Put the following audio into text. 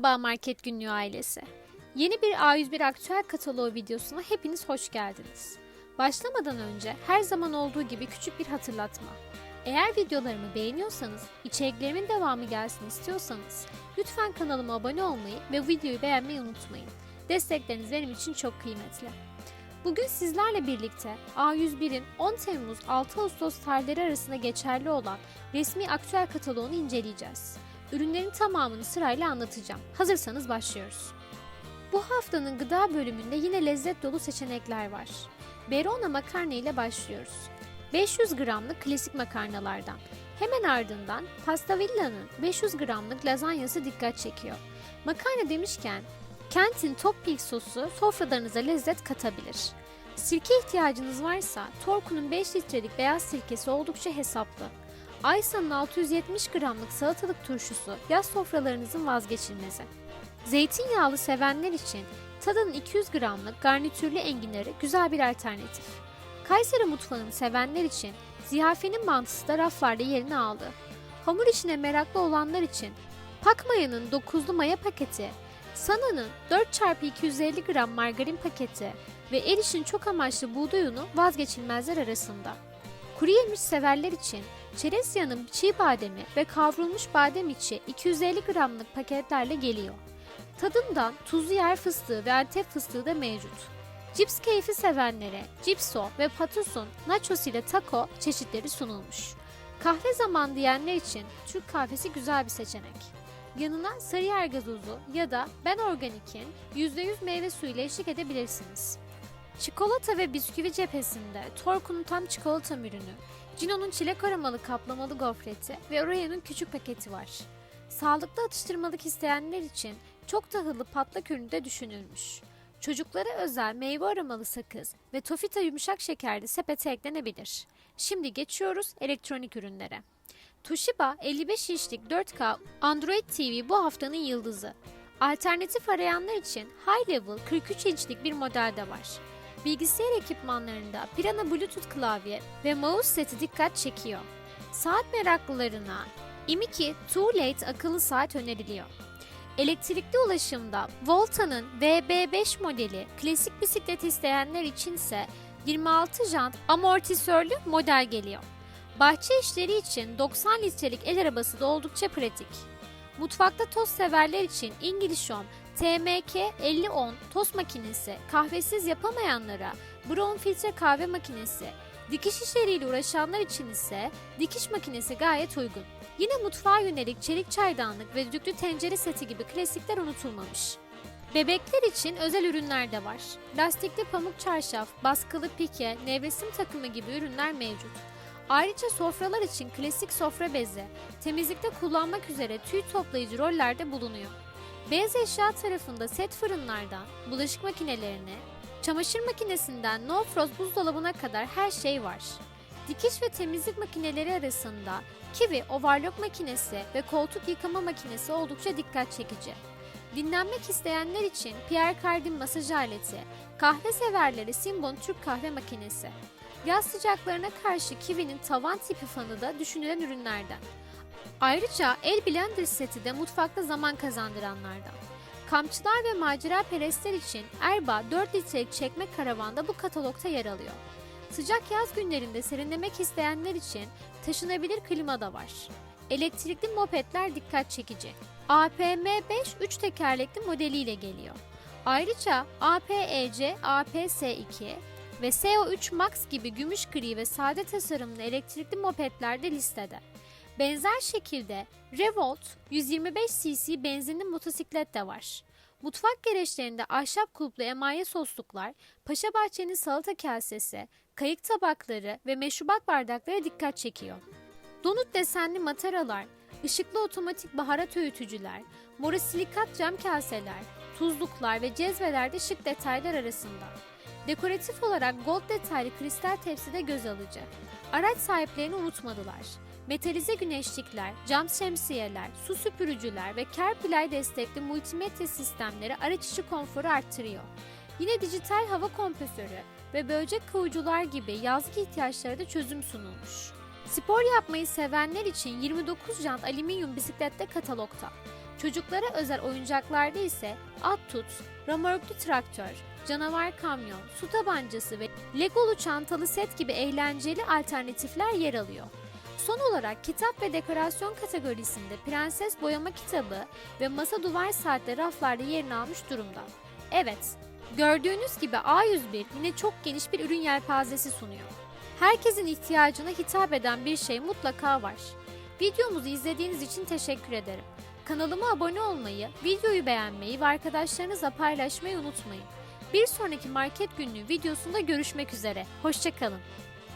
Merhaba Market Günlüğü ailesi. Yeni bir A101 aktüel kataloğu videosuna hepiniz hoş geldiniz. Başlamadan önce her zaman olduğu gibi küçük bir hatırlatma. Eğer videolarımı beğeniyorsanız, içeriklerimin devamı gelsin istiyorsanız lütfen kanalıma abone olmayı ve videoyu beğenmeyi unutmayın. Destekleriniz benim için çok kıymetli. Bugün sizlerle birlikte A101'in 10 Temmuz 6 Ağustos tarihleri arasında geçerli olan resmi aktüel kataloğunu inceleyeceğiz. Ürünlerin tamamını sırayla anlatacağım. Hazırsanız başlıyoruz. Bu haftanın gıda bölümünde yine lezzet dolu seçenekler var. Berona makarna ile başlıyoruz. 500 gramlık klasik makarnalardan. Hemen ardından Pastavilla'nın 500 gramlık lazanyası dikkat çekiyor. Makarna demişken Kent'in top peak sosu sofralarınıza lezzet katabilir. Sirke ihtiyacınız varsa Torku'nun 5 litrelik beyaz sirkesi oldukça hesaplı. Aysa'nın 670 gramlık salatalık turşusu yaz sofralarınızın vazgeçilmezi. Zeytinyağlı sevenler için Tada'nın 200 gramlık garnitürlü enginarı güzel bir alternatif. Kayseri mutfağını sevenler için ziyafenin mantısı da raflarda yerini aldı. Hamur işine meraklı olanlar için Pakmaya'nın 9'lu maya paketi, Sana'nın 4x250 gram margarin paketi ve Eriş'in çok amaçlı buğday unu vazgeçilmezler arasında. Kuru yemiş severler için Çerezya'nın çiğ bademi ve kavrulmuş badem içi 250 gramlık paketlerle geliyor. Tadından tuzlu yer fıstığı ve antep fıstığı da mevcut. Cips keyfi sevenlere Cipso ve Patus'un nachos ile taco çeşitleri sunulmuş. Kahve zaman diyenler için Türk kahvesi güzel bir seçenek. Yanına Sarıyer gazozu ya da Ben Organik'in %100 meyve suyu ile eşlik edebilirsiniz. Çikolata ve bisküvi cephesinde Torku'nun tam çikolata ürünü, Cino'nun çilek aromalı kaplamalı gofreti ve Oreo'nun küçük paketi var. Sağlıklı atıştırmalık isteyenler için çok tahıllı patlak ürünü de düşünülmüş. Çocuklara özel meyve aromalı sakız ve Tofita yumuşak şekerli sepete eklenebilir. Şimdi geçiyoruz elektronik ürünlere. Toshiba 55 inçlik 4K Android TV bu haftanın yıldızı. Alternatif arayanlar için High Level 43 inçlik bir model de var. Bilgisayar ekipmanlarında Pirana Bluetooth klavye ve mouse seti dikkat çekiyor. Saat meraklılarına Imiki Too Late akıllı saat öneriliyor. Elektrikli ulaşımda Volta'nın VB5 modeli klasik bisiklet isteyenler içinse 26 jant amortisörlü model geliyor. Bahçe işleri için 90 litrelik el arabası da oldukça pratik. Mutfakta tost severler için English Home TMK 5010 tost makinesi, kahvesiz yapamayanlara Brown filtre kahve makinesi, dikiş işleriyle uğraşanlar için ise dikiş makinesi gayet uygun. Yine mutfağa yönelik çelik çaydanlık ve düdüklü tencere seti gibi klasikler unutulmamış. Bebekler için özel ürünler de var. Lastikli pamuk çarşaf, baskılı pike, nevresim takımı gibi ürünler mevcut. Ayrıca sofralar için klasik sofra bezi, temizlikte kullanmak üzere tüy toplayıcı rollerde bulunuyor. Beyaz eşya tarafında set fırınlardan, bulaşık makinelerine, çamaşır makinesinden no frost buzdolabına kadar her şey var. Dikiş ve temizlik makineleri arasında Kiwi overlock makinesi ve koltuk yıkama makinesi oldukça dikkat çekici. Dinlenmek isteyenler için Pierre Cardin masaj aleti, kahve severleri Simbon Türk kahve makinesi. Yaz sıcaklarına karşı Kiwi'nin tavan tipi fanı da düşünülen ürünlerden. Ayrıca el blender seti de mutfakta zaman kazandıranlardan. Kampçılar ve macera perestler için Erba 4 litrelik çekme karavanda bu katalogta yer alıyor. Sıcak yaz günlerinde serinlemek isteyenler için taşınabilir klima da var. Elektrikli mopedler dikkat çekici. APM5 3 tekerlekli modeliyle geliyor. Ayrıca APEC, APS2 ve CO3 Max gibi gümüş gri ve sade tasarımlı elektrikli mopedler de listede. Benzer şekilde Revolt 125 cc benzinli motosiklet de var. Mutfak gereçlerinde ahşap kulplu emaye sosluklar, Paşabahçe'nin salata kasesi, kayık tabakları ve meşrubat bardakları dikkat çekiyor. Donut desenli mataralar, ışıklı otomatik baharat öğütücüler, morosilikat cam kaseler, tuzluklar ve cezveler de şık detaylar arasında. Dekoratif olarak gold detaylı kristal tepsi de göz alıcı. Araç sahiplerini unutmadılar. Metalize güneşlikler, cam şemsiyeler, su süpürücüler ve CarPlay destekli multimedya sistemleri araç içi konforu arttırıyor. Yine dijital hava kompresörü ve böcek kovucular gibi yazgı ihtiyaçlara da çözüm sunulmuş. Spor yapmayı sevenler için 29 jant alüminyum bisiklette katalogta. Çocuklara özel oyuncaklarda ise at tut, römorklu traktör, canavar kamyon, su tabancası ve Legolu çantalı set gibi eğlenceli alternatifler yer alıyor. Son olarak kitap ve dekorasyon kategorisinde prenses boyama kitabı ve masa duvar saatleri raflarda yerini almış durumda. Evet, gördüğünüz gibi A101 yine çok geniş bir ürün yelpazesi sunuyor. Herkesin ihtiyacına hitap eden bir şey mutlaka var. Videomuzu izlediğiniz için teşekkür ederim. Kanalıma abone olmayı, videoyu beğenmeyi ve arkadaşlarınızla paylaşmayı unutmayın. Bir sonraki market günlüğü videosunda görüşmek üzere. Hoşçakalın.